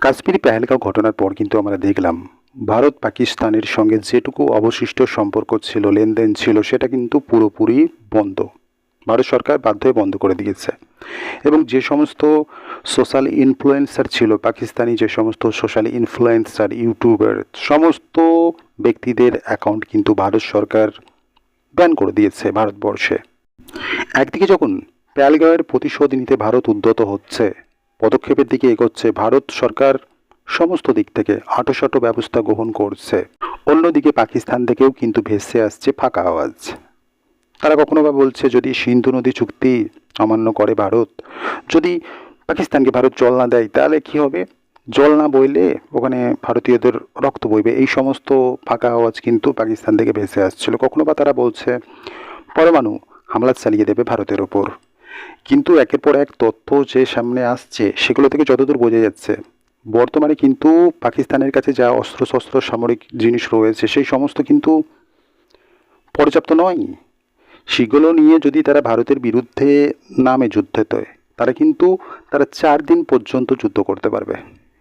কাশ্মীরি পেহেলগাঁও ঘটনার পর কিন্তু আমরা দেখলাম, ভারত পাকিস্তানের সঙ্গে যেটুকু অবশিষ্ট সম্পর্ক ছিল, লেনদেন ছিল, সেটা কিন্তু পুরোপুরি বন্ধ। ভারত সরকার বাধ্য হয়ে বন্ধ করে দিয়েছে। এবং যে সমস্ত সোশ্যাল ইনফ্লুয়েন্সার ছিল, পাকিস্তানি যে সমস্ত সোশ্যাল ইনফ্লুয়েন্সার, ইউটিউবার, সমস্ত ব্যক্তিদের অ্যাকাউন্ট কিন্তু ভারত সরকার ব্যান করে দিয়েছে ভারতবর্ষে। একদিকে যখন প্যালগাঁওয়ের প্রতিশোধ নিতে ভারত উদ্যত হচ্ছে পদক্ষেপের দিকে এগোচ্ছে ভারত সরকার। সমস্ত দিক থেকে আটোসাটো ব্যবস্থা গ্রহণ করছে। অন্যদিকে পাকিস্তান থেকেও কিন্তু ভেসে আসছে ফাঁকা আওয়াজ। তারা কখনো বা বলছে, যদি সিন্ধু নদী চুক্তি অমান্য করে ভারত, যদি পাকিস্তানকে ভারত জল না দেয়, তাহলে কি হবে? জল না বইলে ওখানে ভারতীয়দের রক্ত বইবে। এই সমস্ত ফাঁকা আওয়াজ কিন্তু পাকিস্তান থেকে ভেসে আসছিল। কখনো বা তারা বলছে, পরমাণু হামলা চালিয়ে দেবে ভারতের ওপর। কিন্তু একের পর এক তথ্য যে সামনে আসছে, সেগুলো থেকে যতদূর বোঝা যাচ্ছে, বর্তমানে কিন্তু পাকিস্তানের কাছে যা অস্ত্রশস্ত্র, সামরিক জিনিস রয়েছে, সেই সমস্ত কিন্তু পর্যাপ্ত নয়। সেগুলো নিয়ে যদি তারা ভারতের বিরুদ্ধে নামে যুদ্ধেতে তারা কিন্তু তারা চার দিন পর্যন্ত যুদ্ধ করতে পারবে।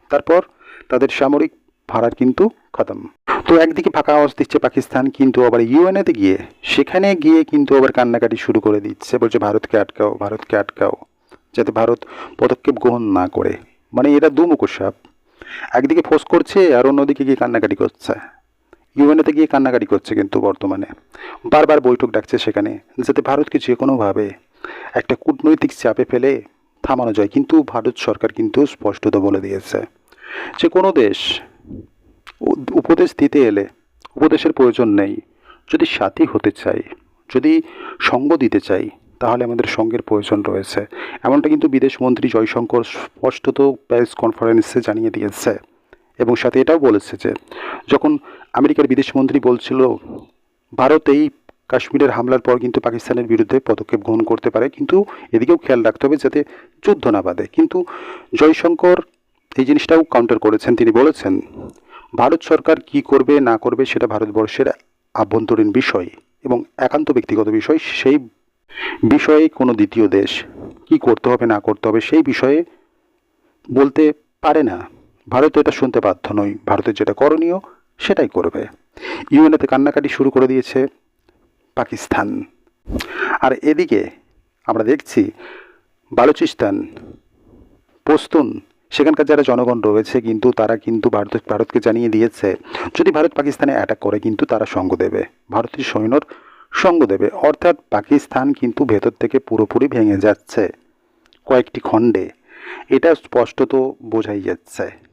তারপর তাদের সামরিক ভাড়ার কিন্তু খতম। তো একদিকে ফাঁকা আওয়াজ দিচ্ছে পাকিস্তান, কিন্তু আবার ইউএনএতে গিয়ে, সেখানে গিয়ে কিন্তু আবার কান্নাকাটি শুরু করে দিচ্ছে, বলছে ভারতকে আটকাও ভারতকে আটকাও, যাতে ভারত পদক্ষেপ গ্রহণ না করে। মানে এটা দুমুখো সাপ। একদিকে ফোর্স করছে, আর অন্যদিকে গিয়ে কান্নাকাটি করছে। ইউএনএতে গিয়ে কান্নাকাটি করছে কিন্তু বর্তমানে। বারবার বৈঠক ডাকছে সেখানে, যাতে ভারতকে যে কোনোভাবে একটা কূটনৈতিক চাপে ফেলে থামানো যায়। কিন্তু ভারত সরকার কিন্তু স্পষ্টত বলে দিয়েছে যে কোনো দেশ উপদেশ দিতে এলে উপদেশের প্রয়োজন নেই। যদি সাথী হতে চাই, যদি সঙ্গ দিতে চাই, তাহলে আমাদের সঙ্গের প্রয়োজন রয়েছে। এমনটা কিন্তু বিদেশ মন্ত্রী জয়শঙ্কর স্পষ্টত প্যারিস কনফারেন্সে জানিয়ে দিয়েছে। এবং সাথে এটাও বলেছে যে, যখন আমেরিকার বিদেশমন্ত্রী বলছিল ভারত এই কাশ্মীরের হামলার পর কিন্তু পাকিস্তানের বিরুদ্ধে পদক্ষেপ গ্রহণ করতে পারে, কিন্তু এদিকেও খেয়াল রাখতে হবে যাতে যুদ্ধ না বাঁধে। কিন্তু জয়শঙ্কর এই জিনিসটাও কাউন্টার করেছেন। তিনি বলেছেন ভারত সরকার কি করবে, না করবে সেটা ভারতবর্ষের আভ্যন্তরীণ বিষয় এবং একান্ত ব্যক্তিগত বিষয়, সেই বিষয়ে কোনো দ্বিতীয় দেশ কি করতে হবে, না করতে হবে সেই বিষয়ে বলতে পারে না। ভারত এটা শুনতে বাধ্য নয়। ভারতের যেটা করণীয় সেটাই করবে। ইউএনএতে কান্নাকাটি শুরু করে দিয়েছে পাকিস্তান। আর এদিকে আমরা দেখছি, বালুচিস্তান, পস্তুন সেখানকার যারা জনগণ রয়েছে কিন্তু তারা কিন্তু ভারত, ভারতকে জানিয়ে দিয়েছে, যদি ভারত পাকিস্তানে অ্যাটাক করে কিন্তু তারা সঙ্গ দেবে ভারতের সৈন্যর সঙ্গ দেবে। অর্থাৎ পাকিস্তান কিন্তু ভেতর থেকে পুরোপুরি ভেঙে যাচ্ছে কয়েকটি খণ্ডে। এটা স্পষ্টত বোঝাই যাচ্ছে।